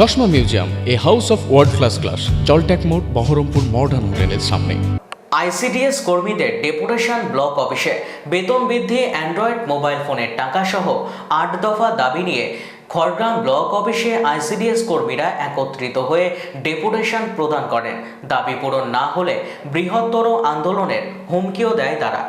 চশমা museum a house of world class class জলট্যাক মোড় Baharampur modern হোটেলের সামনে। আইসিডিএস কর্মীদের ডেপুটেশন ব্লক অফিসে বেতন বৃদ্ধি অ্যান্ড্রয়েড মোবাইল ফোনের টাকা সহ আট দফা দাবি নিয়ে খড়গ্রাম ব্লক অফিসে আইসিডিএস কর্মীরা একত্রিত হয়ে ডেপুটেশন প্রদান করেন। দাবি পূরণ না হলে বৃহত্তর আন্দোলনের হুমকিও দেয় তারা।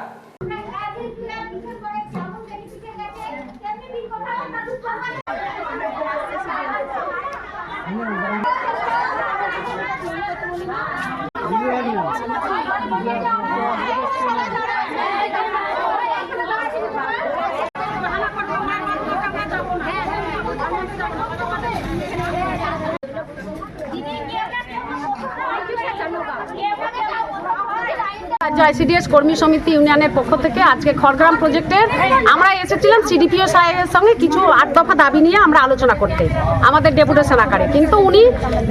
আইসিডিএস কর্মী সমিতি ইউনিয়নের পক্ষ থেকে আজকে খড়গ্রাম প্রজেক্টের আমরা এসেছিলাম সিডিপিও সাহেবের সঙ্গে কিছু আট দফা দাবি নিয়ে আমরা আলোচনা করতে, আমাদের ডেপুটেশন আকারে। কিন্তু উনি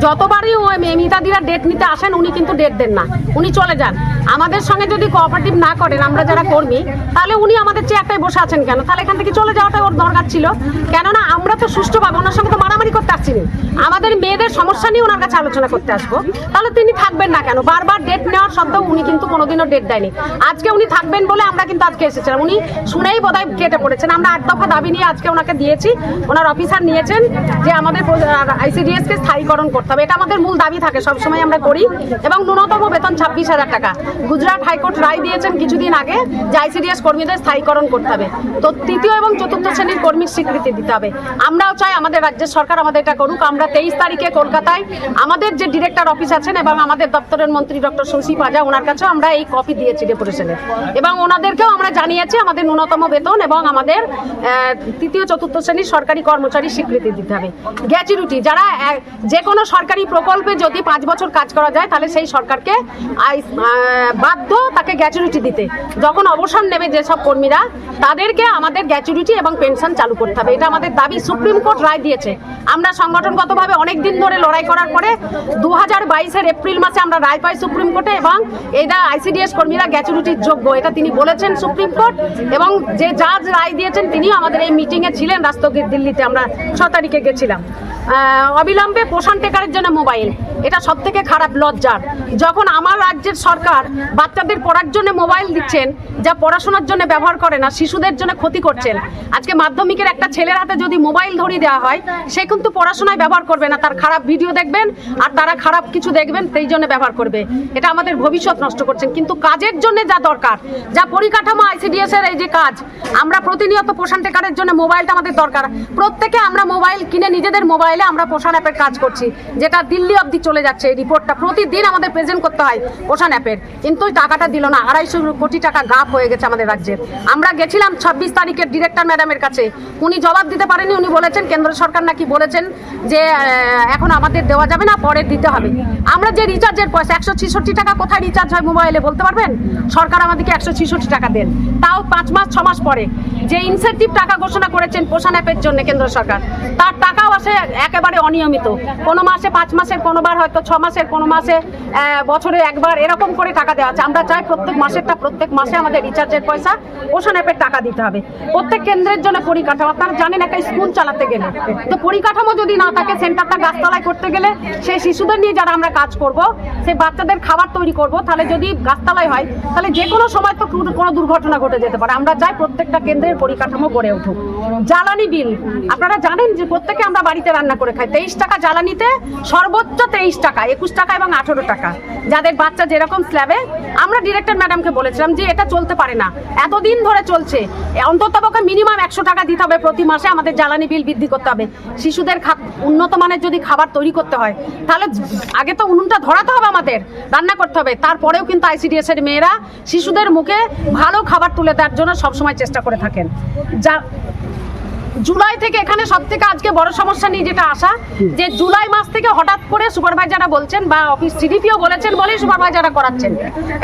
যতবারই ওই মিতাদিরা ডেট নিতে আসেন, উনি কিন্তু ডেট দেন না। উনি চলে যান। আমাদের সঙ্গে যদি কোঅপারেটিভ না করেন, আমরা যারা কর্মী, তাহলে উনি আমাদের চেয়ারটায় বসে আছেন কেন? তাহলে এখান থেকে চলে যাওয়াটা ওর দরকার ছিল। কেননা আমরা তো সুষ্ঠুভাবে ওনার সঙ্গে তো মারামারি করতে আসছি না। আমাদের মেয়েদের সমস্যা নিয়ে ওনার কাছে আলোচনা করতে আসব। তাহলে তিনি থাকবেন না কেন? বারবার ডেট নেওয়ার সত্ত্বেও উনি কিন্তু কোনোদিনও ডেট দেয়নি। আজকে উনি থাকবেন বলে আমরা কিন্তু আজকে এসেছিলাম। উনি শুনেই বোধহয় কেটে পড়েছেন। আমরা আট দফা দাবি নিয়ে আজকে ওনাকে দিয়েছি। ওনার অফিসার নিয়েছেন যে আমাদের আইসিডিএস কে স্থায়ীকরণ করতে হবে। এটা আমাদের মূল দাবি থাকে, সবসময় আমরা করি। এবং ন্যূনতম বেতন ছাব্বিশ হাজার টাকা। গুজরাট হাইকোর্ট রায় দিয়েছেন কিছুদিন আগে যে আইসিডিএস কর্মীদের স্থায়ীকরণ করতে হবে। তো তৃতীয় এবং চতুর্থ শ্রেণির কর্মীর স্বীকৃতি দিতে হবে। আমরাও চাই আমাদের রাজ্যের সরকার আমাদের এটা করুক। আমরা তেইশ তারিখে কলকাতায় আমাদের যে ডিরেক্টর অফিস আছেন এবং আমাদের দপ্তরের মন্ত্রী ডক্টর শশী পাজা, ওনার কাছেও আমরা এই কপি দিয়েছি ডেপুটেশনে এবং ওনাদেরকেও আমরা জানিয়েছি আমাদের ন্যূনতম বেতন এবং আমাদের তৃতীয়, চতুর্থ শ্রেণির সরকারি কর্মচারী স্বীকৃতি দিতে হবে। গ্যাচুরিটি, যারা যে কোনো সরকারি প্রকল্পে যদি পাঁচ বছর কাজ করা যায়, তাহলে সেই সরকারকে বাধ্য তাকে গ্যাচুরিটি দিতে। যখন অবসর নেবে যেসব কর্মীরা, তাদেরকে আমাদের গ্যাচুরিটি এবং পেনশন চালু করতে হবে। এটা আমাদের দাবি সুপ্রিম কোর্ট রায় দিয়েছে। আমরা সংগঠনগতভাবে অনেক দিন ধরে লড়াই করার পরে দু হাজার বাইশের এপ্রিল মাসে আমরা রায় পাই সুপ্রিম কোর্টে এবং এটা আইসিডিএস কর্মীরা গ্যাচুরিটির যোগ্য। এটা তিনি বলেছেন সুপ্রিম কোর্ট এবং যে জাজ রায় দিয়েছেন, তিনিও আমাদের এই মিটিংয়ে ছিলেন। রাস্তগীর দিল্লিতে আমরা ছ তারিখে গেছিলাম। অবিলম্বে পোষণ টেকারের জন্য মোবাইল। এটা সব থেকে খারাপ, লজ্জার। যখন আমার রাজ্যের সরকার বাচ্চাদের পড়ার জন্য মোবাইল দিচ্ছেন, যা পড়াশোনার জন্য ব্যবহার করে না, শিশুদের জন্য ক্ষতি করছেন। আজকে মাধ্যমিকের একটা ছেলের হাতে যদি মোবাইল ধরিয়ে দেওয়া হয়, সে কিন্তু পড়াশোনায় ব্যবহার করবে না। তার খারাপ ভিডিও দেখবেন, আর তারা খারাপ কিছু দেখবেন, সেই জন্য ব্যবহার করবে। এটা আমাদের ভবিষ্যৎ নষ্ট করছেন। কিন্তু কাজের জন্য যা দরকার, যা পরিকাঠামো আইসিডিএস এর এই যে কাজ, আমরা প্রতিনিয়ত পোষণ টেকারের জন্য মোবাইলটা আমাদের দরকার। প্রত্যেকে আমরা মোবাইল কিনে নিজেদের মোবাইলে আমরা পোষণ অ্যাপের কাজ করছি, যেটা দিল্লি অবধি চলে যাচ্ছে এই রিপোর্টটা। প্রতিদিন আমাদের প্রেজেন্ট করতে হয় পোষণ অ্যাপের। কিন্তু টাকাটা দিল না, আড়াইশো কোটি টাকা গাপ হয়ে গেছে আমাদের রাজ্যে। আমরা গেছিলাম ছাব্বিশ তারিখের ডিরেক্টর ম্যাডামের কাছে। উনি জবাব দিতে পারেনি, উনি বলেছেন, কেন্দ্র সরকার নাকি বলেছেন যে এখন আমাদের দেওয়া যাবে না, পরে দিতে হবে। আমরা যে রিচার্জের পয়সা, একশো ছেষট্টি টাকা কোথায় রিচার্জ হয় মোবাইলে বলতে পারবেন? সরকার আমাদেরকে একশো ছেষট্টি টাকা দেন। তাও পাঁচ মাস, ছ মাস পরে। যে ইনসেন্টিভ টাকা ঘোষণা করেছেন পোষণ অ্যাপের জন্য কেন্দ্র সরকার, তার টাকাও আসে একেবারে অনিয়মিত। কোনো মাসে পাঁচ মাসের কোনোবার হয়তো ছ মাসের কোনো মাসে বছরে একবার এরকম করে টাকা দেওয়া আছে। আমরা চাই প্রত্যেক মাসেরটা, প্রত্যেক মাসে আমাদের রিচার্জের পয়সা পোষণ অ্যাপের টাকা দিতে হবে। প্রত্যেক কেন্দ্রের জন্য পরিকাঠামো, আপনারা জানেন একটা স্কুল চালাতে গেলে। তো পরিকাঠামো যদি না থাকে, সেন্টারটা গাছতলায় করতে গেলে সেই শিশুদের নিয়ে যারা আমরা কাজ করব, সেই বাচ্চাদের খাবার তৈরি করব, তাহলে যদি গাছতলায় হয়, তাহলে যে কোনো সময় তো কোনো- দুর্ঘটনা ঘটে যেতে পারে। আমরা চাই প্রত্যেকটা কেন্দ্রের পরিকাঠামো গড়ে উঠুক। জ্বালানি বিল, আপনারা জানেন যে প্রত্যেকে আমরা বাড়িতে রান্না করে খায়। তেইশ টাকা জ্বালানিতে সর্বোচ্চ তেইশ টাকা, একুশ টাকা এবং আঠেরো টাকা। যাদের বাচ্চা যেরকম স্ল্যাবে আমরা ডিরেক্টর ম্যাডামকে বলেছিলাম যে এটা চলতে পারে না। এতদিন ধরে চলছে। অন্তত পক্ষে মিনিমাম একশো টাকা দিতে হবে প্রতি মাসে আমাদের জ্বালানি বিল বৃদ্ধি করতে হবে। শিশুদের উন্নত মানের যদি খাবার তৈরি করতে হয়, তাহলে আগে তো উনুনটা ধরাতে হবে আমাদের, রান্না করতে হবে। তারপরেও কিন্তু আইসিডিএস এর মেয়েরা শিশুদের মুখে ভালো খাবার তুলে দেওয়ার জন্য সবসময় চেষ্টা করে থাকেন। যা জুলাই থেকে এখানে সব থেকে আজকে বড় সমস্যা নিয়ে যেটা আসা যে জুলাই মাস থেকে হঠাৎ করে সুপারভাইজাররা বলছেন বা অফিস সিডিপিও বলেছেন বলেই সুপারভাইজাররা করাচ্ছেন।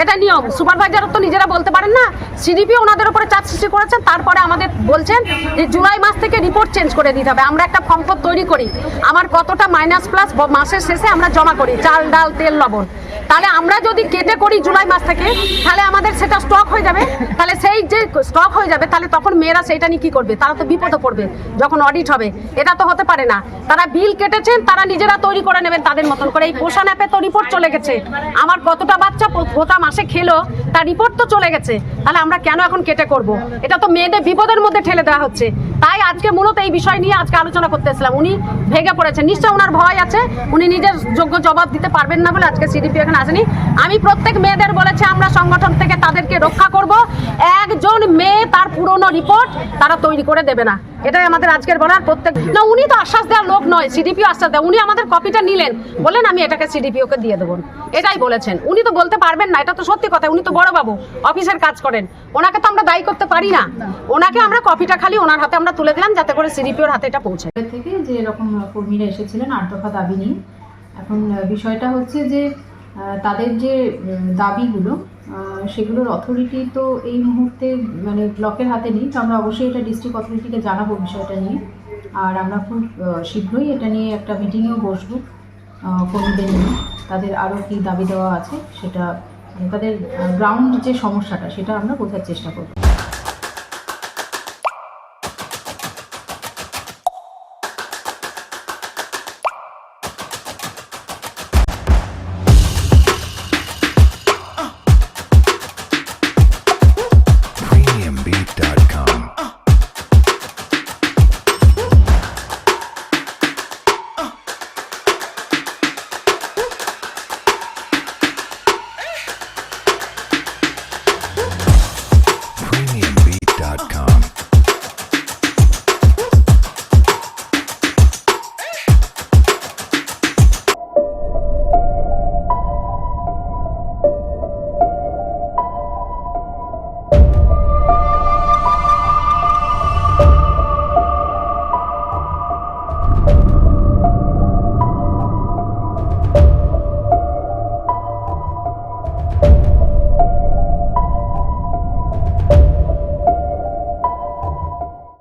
এটা নিয়ম। সুপারভাইজার তো নিজেরা বলতে পারেন না। সিডিপিও ওনাদের উপরে চাপ সৃষ্টি করেছেন, তারপরে আমাদের বলছেন যে জুলাই মাস থেকে রিপোর্ট চেঞ্জ করে দিতে হবে। আমরা একটা ফর্ম তৈরি করি। আমার কতটা মাইনাস প্লাস মাসের শেষে আমরা জমা করি? চাল, ডাল, তেল, লবণ। তাহলে আমরা যদি কেটে করি জুলাই মাস থেকে, তাহলে আমাদের সেটা স্টক হয়ে যাবে। তাহলে সেই যে স্টক হয়ে যাবে, তাহলে তখন মেয়েরা সেইটা নিয়ে কি করবে? তারা তো বিপদে পড়বে। আসবে, যখন অডিট হবে। এটা তো হতে পারে না। তারা বিল কেটেছেন, তারা নিজেরা তৈরি করে নেবেন তাদের মতন করে। এই পোষণ অ্যাপে তো রিপোর্ট চলে গেছে। আমার কতটা বাচ্চা গোটা মাসে খেলো, তার রিপোর্ট তো চলে গেছে। তাহলে আমরা কেন এখন কেটে করব? এটা তো মেয়েদের বিপদের মধ্যে ঠেলে দেওয়া হচ্ছে। তাই আজকে মূলত এই বিষয় নিয়ে আজকে আলোচনা করতে এসেছিলাম। উনি ভেঙে পড়েছেন। নিশ্চয় ওনার ভয় আছে। উনি নিজের যোগ্য জবাব দিতে পারবেন না বলে আজকে সিডিপি এখানে আসেনি। আমি প্রত্যেক মেয়েদের বলেছি, আমরা সংগঠন থেকে তাদেরকে রক্ষা করব। একজন মেয়ে তার পুরনো রিপোর্ট তারা তৈরি করে দেবে না। এটাই আমাদের আজকের বলার প্রত্যেক না, উনি তো আশ্বাস দেওয়ার লোক নয় সিডিপিও আশ্বাস দেয়। উনি আমাদের কপিটা নিলেন। বললেন, আমি এটাকে সিডিপিওকে দিয়ে দেবো। এটাই বলেছেন। উনি তো বলতে পারবেন না, এটা তো সত্যি কথা। উনি তো বড় বাবু, অফিসের কাজ করেন। ওনাকে তো আমরা দায়ী করতে পারি না। ওনাকে আমরা কপিটা খালি ওনার হাতে আমরা তুলে দিলাম, যাতে করে সিডিপিওর হাতে এটা পৌঁছে। থেকে যে এরকম কর্মীরা এসেছিলেন আট দফা দাবি নিয়ে। এখন বিষয়টা হচ্ছে যে তাদের যে দাবিগুলো সেগুলোর অথরিটি তো এই মুহূর্তে মানে ব্লকের হাতে নেই। তো আমরা অবশ্যই এটা ডিস্ট্রিক্ট অথরিটিকে জানাব বিষয়টা নিয়ে। আর আমরা খুব শীঘ্রই এটা নিয়ে একটা মিটিংয়েও বসবো কর্মীদের নিয়ে। তাদের আরও কী দাবি দেওয়া আছে, সেটা মানে তাদের গ্রাউন্ড যে সমস্যাটা, সেটা আমরা বোঝার চেষ্টা করব।